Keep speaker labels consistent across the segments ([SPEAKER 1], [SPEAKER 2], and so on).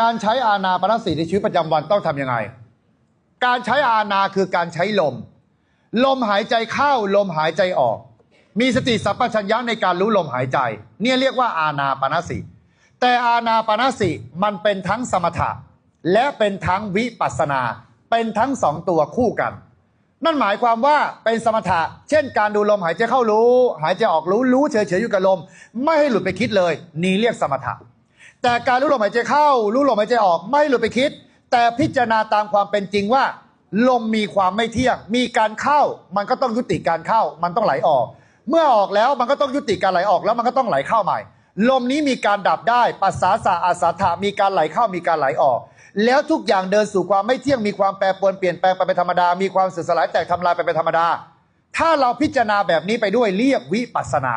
[SPEAKER 1] การใช้อานาปานสติในชีวิตประจำวันต้องทำยังไง การใช้อานาคือการใช้ลม ลมหายใจเข้าลมหายใจออก มีสติสัมปชัญญะในการรู้ลมหายใจ เนี่ยเรียกว่าอานาปานสติ แต่อานาปานสติมันเป็นทั้งสมถะ และเป็นทั้งวิปัสสนา เป็นทั้งสองตัวคู่กัน นั่นหมายความว่าเป็นสมถะ เช่น การดูลมหายใจเข้ารู้ หายใจออกรู้รู้เฉยๆอยู่กับลม ไม่ให้หลุดไปคิดเลย นี่เรียกสมถะ แต่การรู้ลมหายใจเข้า รู้ลมหายใจออกไม่หลุดไปคิด แต่พิจารณาตามความเป็นจริงว่า ลมมีความไม่เที่ยง มีการเข้า มันก็ต้องยุติการเข้า มันต้องไหลออก เมื่อออกแล้วมันก็ต้องยุติการไหลออกแล้วมันก็ต้องไหลเข้าใหม่ ลมนี้มีการดับได้ปัสสาสะอาสาถะมีการไหลเข้ามีการไหลออก แล้วทุกอย่างเดินสู่ความไม่เที่ยงมีความแปรปรวนเปลี่ยนแปลงไปเป็นธรรมดา มีความเสื่อมสลายแตกทำลายไปเป็นธรรมดา ถ้าเราพิจารณาแบบนี้ไปด้วยเรียกวิปัสสนา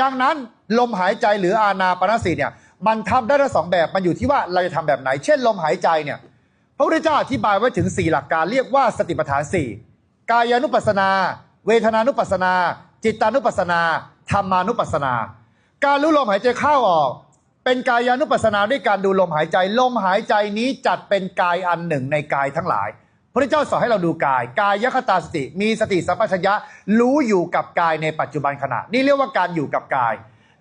[SPEAKER 1] ดังนั้นลมหายใจหรืออานาปานสติเนี่ย มันทำได้ทั้งสองแบบมันอยู่ที่ว่าเราจะทำแบบไหน เช่นลมหายใจเนี่ยพระพุทธเจ้าอธิบายไว้ถึง 4 หลักการเรียกว่าสติปัฏฐาน 4 กายานุปัสนา เวทนานุปัสนา จิตานุปัสนาธรรมานุปัสนา การรู้ลมหายใจเข้าออก เป็นกายานุปัสสนาด้วยการดูลมหายใจ ลมหายใจนี้จัดเป็นกายอันหนึ่งในกายทั้งหลาย พระเจ้าสอนให้เราดูกาย กายยคตาสติ มีสติสัมปชัญญะรู้อยู่กับกายในปัจจุบันขณะ นี่เรียกว่าการอยู่กับกาย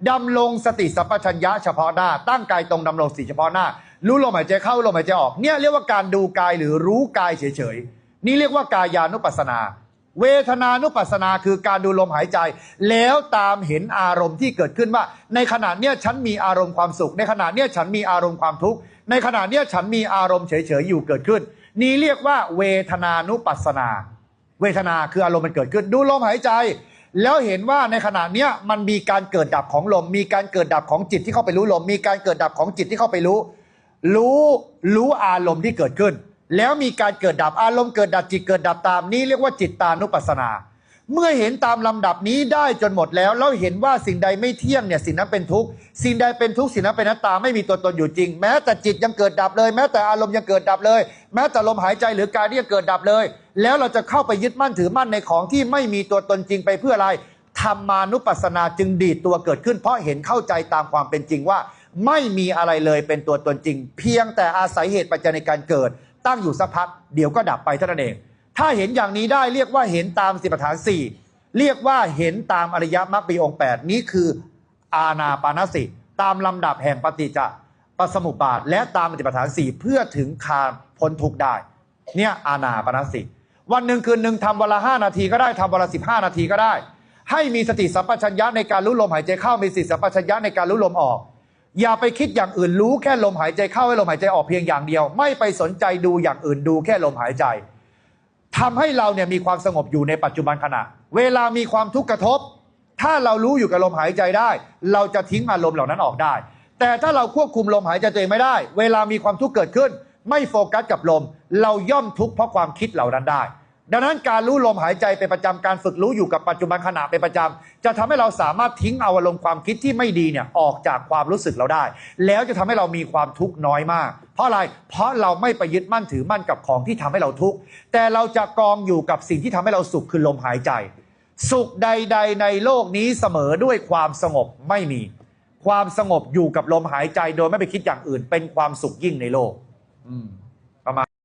[SPEAKER 1] ดำรงสติสัมปชัญญะเฉพาะหน้า ตั้งกายตรงดำรงสติเฉพาะหน้า รู้ลมหายใจเข้าลมหายใจออก เนี่ยเรียกว่าการดูกายหรือรู้กายเฉยๆ นี่เรียกว่ากายานุปัสนา เวทนานุปัสนาคือการดูลมหายใจ แล้วตามเห็นอารมณ์ที่เกิดขึ้นว่า ในขณะเนี้ยฉันมีอารมณ์ความสุข ในขณะเนี้ยฉันมีอารมณ์ความทุกข์ ในขณะเนี้ยฉันมีอารมณ์เฉยๆอยู่เกิดขึ้น นี่เรียกว่าเวทนานุปัสนา เวทนาคืออารมณ์มันเกิดขึ้น ดูลมหายใจ แล้วเห็นว่าในขณะเนี้ยมันมีการเกิดดับของลม มีการเกิดดับของจิตที่เข้าไปรู้ลม มีการเกิดดับของจิตที่เข้าไปรู้ รู้รู้อารมณ์ที่เกิดขึ้น แล้วมีการเกิดดับอารมณ์เกิดดับจิตเกิดดับตาม นี้เรียกว่าจิตตานุปัสสนา เมื่อเห็นตามลำดับนี้ได้จนหมดแล้ว แล้วเห็นว่าสิ่งใดไม่เที่ยงเนี่ยสิ่งนั้นเป็นทุกข์สิ่งใดเป็นทุกข์สิ่งนั้นเป็นอนัตตาไม่มีตัวตนอยู่จริง แม้แต่จิตยังเกิดดับเลย แม้แต่อารมณ์ยังเกิดดับเลย แม้แต่ลมหายใจหรือกายที่ยังเกิดดับเลย แล้วเราจะเข้าไปยึดมั่นถือมั่นในของที่ไม่มีตัวตนจริงไปเพื่ออะไรธรรมานุปัสสนาจึงดีดตัวเกิดขึ้น เพราะเห็นเข้าใจตามความเป็นจริงว่า ไม่มีอะไรเลยเป็นตัวตนจริง เพียงแต่อาศัยเหตุปัจจัยในการเกิด ตั้งอยู่สักพักเดี๋ยวก็ดับไปเท่านั้นเอง ถ้าเห็นอย่างนี้ได้เรียกว่าเห็นตามสติปัฏฐานสี่เรียกว่าเห็นตามอริยมรรคปีองค์8นี้คืออาณาปานสติ ตามลำดับแห่งปฏิจจปสมุปบาท และตามปฏิปฐานสี่เพื่อถึงคาพ้นทุกได้ เนี่ยอาณาปานสติ วันหนึ่งคืนหนึ่งทำวันละห้านาทีก็ได้ทำวันละสิบห้านาทีก็ได้ ให้มีสติสัมปชัญญะในการรู้ลมหายใจเข้ามีสติสัมปชัญญะในการรู้ลมออก อย่าไปคิดอย่างอื่นรู้แค่ลมหายใจเข้าให้ลมหายใจออกเพียงอย่างเดียว ไม่ไปสนใจดูอย่างอื่นดูแค่ลมหายใจ ทำให้เราเนี่ยมีความสงบอยู่ในปัจจุบันขณะ เวลามีความทุกข์กระทบ ถ้าเรารู้อยู่กับลมหายใจได้ เราจะทิ้งอารมณ์เหล่านั้นออกได้ แต่ถ้าเราควบคุมลมหายใจตัวเองไม่ได้ เวลามีความทุกข์เกิดขึ้น ไม่โฟกัสกับลม เราย่อมทุกข์เพราะความคิดเหล่านั้นได้ ดังนั้นการรู้ลมหายใจเป็นประจำการฝึกรู้อยู่กับปัจจุบันขณะเป็นประจำจะทำให้เราสามารถทิ้งเอาอารมณ์ความคิดที่ไม่ดีเนี่ยออกจากความรู้สึกเราได้ แล้วจะทำให้เรามีความทุกข์น้อยมาก เพราะอะไรเพราะเราไม่ไปยึดมั่นถือมั่นกับของที่ทำให้เราทุกข์แต่เราจะกองอยู่กับสิ่งที่ทำให้เราสุขคือลมหายใจ สุขใด ๆ ในโลกนี้เสมอด้วยความสงบไม่มี ความสงบอยู่กับลมหายใจโดยไม่ไปคิดอย่างอื่น เป็นความสุขยิ่งในโลก อืม